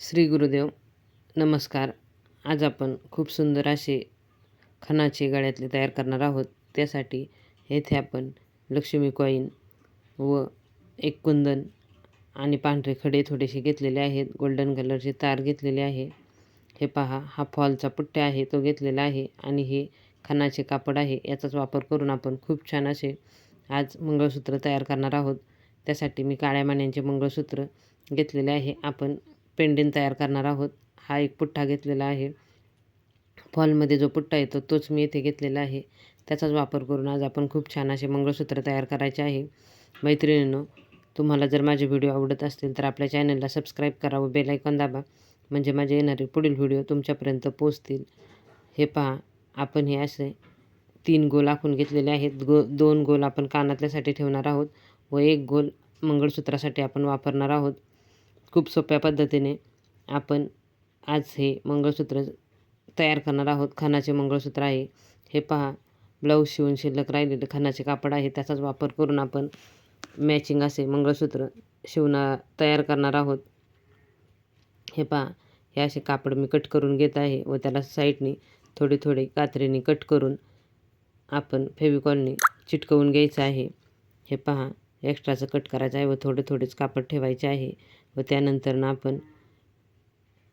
श्री गुरुदेव नमस्कार. आज आपण खूप सुंदर असे खणाचे गळ्यातले तयार करणार आहोत. त्यासाठी येथे आपण लक्ष्मी कॉईन व एक कुंदन आणि पांढरे खडे थोडेसे घेतलेले आहेत. गोल्डन कलरचे तार घेतलेले आहे. हे पहा हा फॉलचा पुट्ट्या आहे तो घेतलेला आहे आणि हे खणाचे कापड आहे. याचाच वापर करून आपण खूप छान असे आज मंगळसूत्र तयार करणार आहोत. त्यासाठी मी काळ्या मान्यांचे मंगळसूत्र घेतलेले आहे. आपण पेंडेन तयार करणार आहोत. हा एक पुठ्ठा घेतलेला आहे. फॉलमध्ये जो पुठ्ठा येतो तोच मी इथे घेतलेला आहे. त्याचाच वापर करून आज आपण खूप छान असे मंगळसूत्र तयार करायचे आहे. मैत्रिणींनो तुम्हाला जर माझे व्हिडिओ आवडत असतील तर आपल्या चॅनलला सबस्क्राईब करा व बेलायकॉन दाबा म्हणजे माझे येणारे पुढील व्हिडिओ तुमच्यापर्यंत पोचतील हे पहा आपण हे असे तीन गोल आखून घेतलेले आहेत. गो दोन गोल आपण कानातल्यासाठी ठेवणार आहोत व एक गोल मंगळसूत्रासाठी आपण वापरणार आहोत. खूप सोप्या पद्धतीने आपण आज हे मंगळसूत्र तयार करणार आहोत. खानाचे मंगळसूत्र आहे. हे पहा. ब्लाऊज शिवून शिल्लक राहिलेले खानाचे कापड आहे. त्याचाच वापर करून आपण मॅचिंग असे मंगळसूत्र शिवणार तयार करणार आहोत. हे पहा. हे असे कापड मी कट करून घेत आहे व त्याला साईडनी थोडे थोडे कात्रीने कट करून आपण फेविकॉलने चिटकवून घ्यायचं आहे. हे पहा. एक्स्ट्राचं कट करायचं आहे व थोडे थोडेच कापड ठेवायचे आहे. व त्यानंतरनं आपण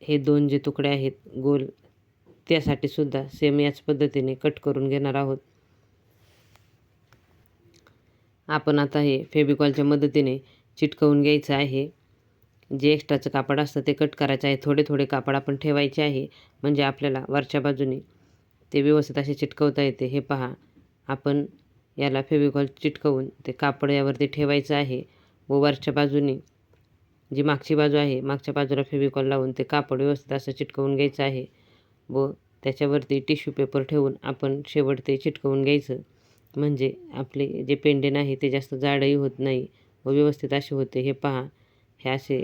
हे दोन जे तुकडे आहेत गोल त्यासाठी सुद्धा सेम याच पद्धतीने कट करून घेणार आहोत. आपण आता हे फेबिकॉलच्या मदतीने चिटकवून घ्यायचं आहे. जे एक्स्ट्राचं कापड असतं ते कट करायचं आहे. थोडे थोडे कापड आपण ठेवायचे आहे. म्हणजे आपल्याला वरच्या बाजूने ते व्यवस्थित असे चिटकवता येते. हे पहा आपण याला फेविकॉल चिटकवून ते कापड यावरती ठेवायचं आहे व वरच्या बाजूने जी मागची बाजू आहे मागच्या बाजूला फेविकॉल लावून ते कापड व्यवस्थित असं चिटकवून घ्यायचं आहे व त्याच्यावरती टिश्यू पेपर ठेवून आपण शेवट ते चिटकवून घ्यायचं. म्हणजे आपले जे पेंडेन आहे ते जास्त जाडही होत नाही व व्यवस्थित असे होते. हे पहा हे असे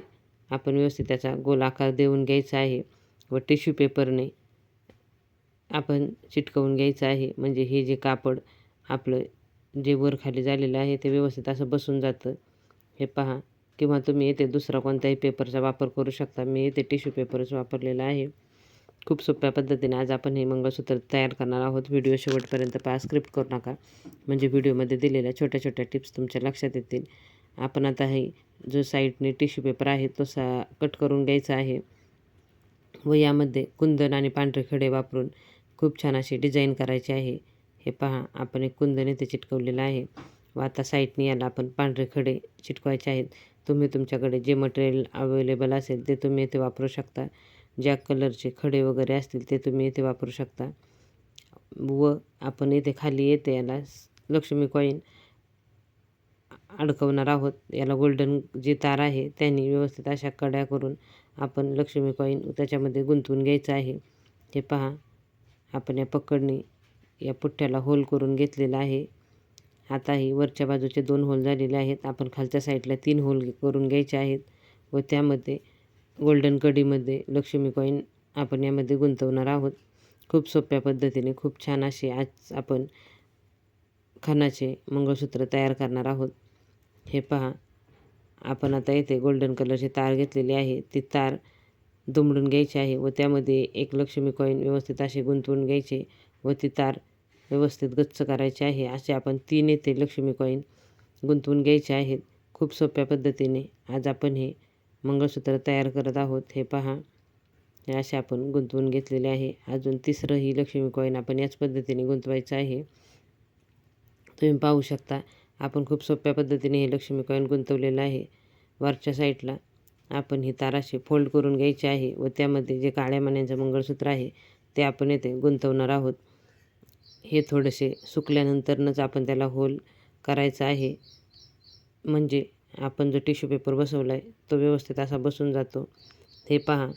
आपण व्यवस्थित त्याचा गोल आकार देऊन घ्यायचा आहे व टिश्यू पेपरने आपण चिटकवून घ्यायचं आहे. म्हणजे हे जे कापड आपलं जे वर खाली झालेलं आहे ते व्यवस्थित असं बसून जातं. हे पहा किंवा तुम्ही येथे दुसरा कोणत्याही पेपरचा वापर करू शकता. मी येथे टिश्यू पेपरच वापरलेला आहे. खूप सोप्या पद्धतीने आज आपण हे मंगळसूत्र तयार करणार आहोत. व्हिडिओ शेवटपर्यंत पहा. स्क्रिप्ट करू नका. म्हणजे व्हिडिओमध्ये दिलेल्या छोट्या छोट्या टिप्स तुमच्या लक्षात येतील. आपण आता हे जो साईडने टिश्यू पेपर आहे तो सा कट करून घ्यायचा आहे व यामध्ये कुंदन आणि पांढरे खडे वापरून खूप छान अशी डिझाईन करायची आहे. हे पहा. आपण एक कुंदन इथे चिटकवलेलं आहे व आता साईडने याला आपण पांढरे खडे चिटकवायचे आहेत. तुम्ही तुमच्याकडे जे मटेरियल अवेलेबल असेल ते तुम्ही इथे वापरू शकता. ज्या कलरचे खडे वगैरे असतील ते तुम्ही इथे वापरू शकता. व आपण इथे खाली येते याला लक्ष्मी कॉईन अडकवणार आहोत. याला गोल्डन जी तार आहे त्यांनी व्यवस्थित अशा कड्या करून आपण लक्ष्मी कॉईन त्याच्यामध्ये गुंतवून घ्यायचं आहे. हे पहा आपण या पकडणी या पुठ्ठ्याला होल करून घेतलेला आहे. आताही वरच्या बाजूचे दोन होल झालेले आहेत. आपण खालच्या साईडला तीन होल करून घ्यायचे आहेत व त्यामध्ये गोल्डन कडीमध्ये लक्ष्मी कॉईन आपण यामध्ये गुंतवणार आहोत. खूप सोप्या पद्धतीने खूप छान असे आज आपण खानाचे मंगळसूत्र तयार करणार आहोत. हे पहा आपण आता येथे गोल्डन कलरची तार घेतलेली आहे. ती तार दुमडून घ्यायची आहे व त्यामध्ये एक लक्ष्मी कॉईन व्यवस्थित असे गुंतवून घ्यायचे व ती तार व्यवस्थित गच्च करायचे आहे. असे आपण तीन येथे लक्ष्मी कॉईन गुंतवून घ्यायचे आहेत. खूप सोप्या पद्धतीने आज आपण हे मंगळसूत्र तयार करत आहोत. हे पहा. हे असे आपण गुंतवून घेतलेले आहे. अजून तिसरं ही लक्ष्मी कॉईन आपण याच पद्धतीने गुंतवायचं आहे. तुम्ही पाहू शकता आपण खूप सोप्या पद्धतीने हे लक्ष्मी कॉईन गुंतवलेलं आहे. वरच्या साईडला आपण ही ताराशी फोल्ड करून घ्यायची आहे व त्यामध्ये जे काळ्या मण्यांचं मंगळसूत्र आहे ते आपण येथे गुंतवणार आहोत. हे थोडेसे सुकल्यानंतरच आपण त्याला होल करायचा आहे. म्हणजे आपण जो टिश्यू पेपर बसवला आहे तो व्यवस्थित असा बसून जातो. हे पहा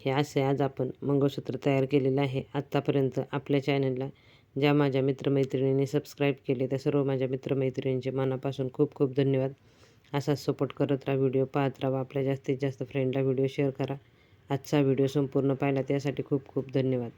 हे असे आज आपण मंगळसूत्र तयार केलेलं आहे. आत्तापर्यंत आपल्या चॅनलला ज्या माझ्या मित्रमैत्रिणींनी सबस्क्राईब केले त्या सर्व माझ्या मित्रमैत्रिणींचे मनापासून खूप खूप धन्यवाद. असाच सपोर्ट करत राहा व्हिडिओ पाहत राहा आपल्या जास्तीत जास्त फ्रेंडला व्हिडिओ शेअर करा. आजचा व्हिडिओ संपूर्ण पाहिला त्यासाठी खूप खूप धन्यवाद.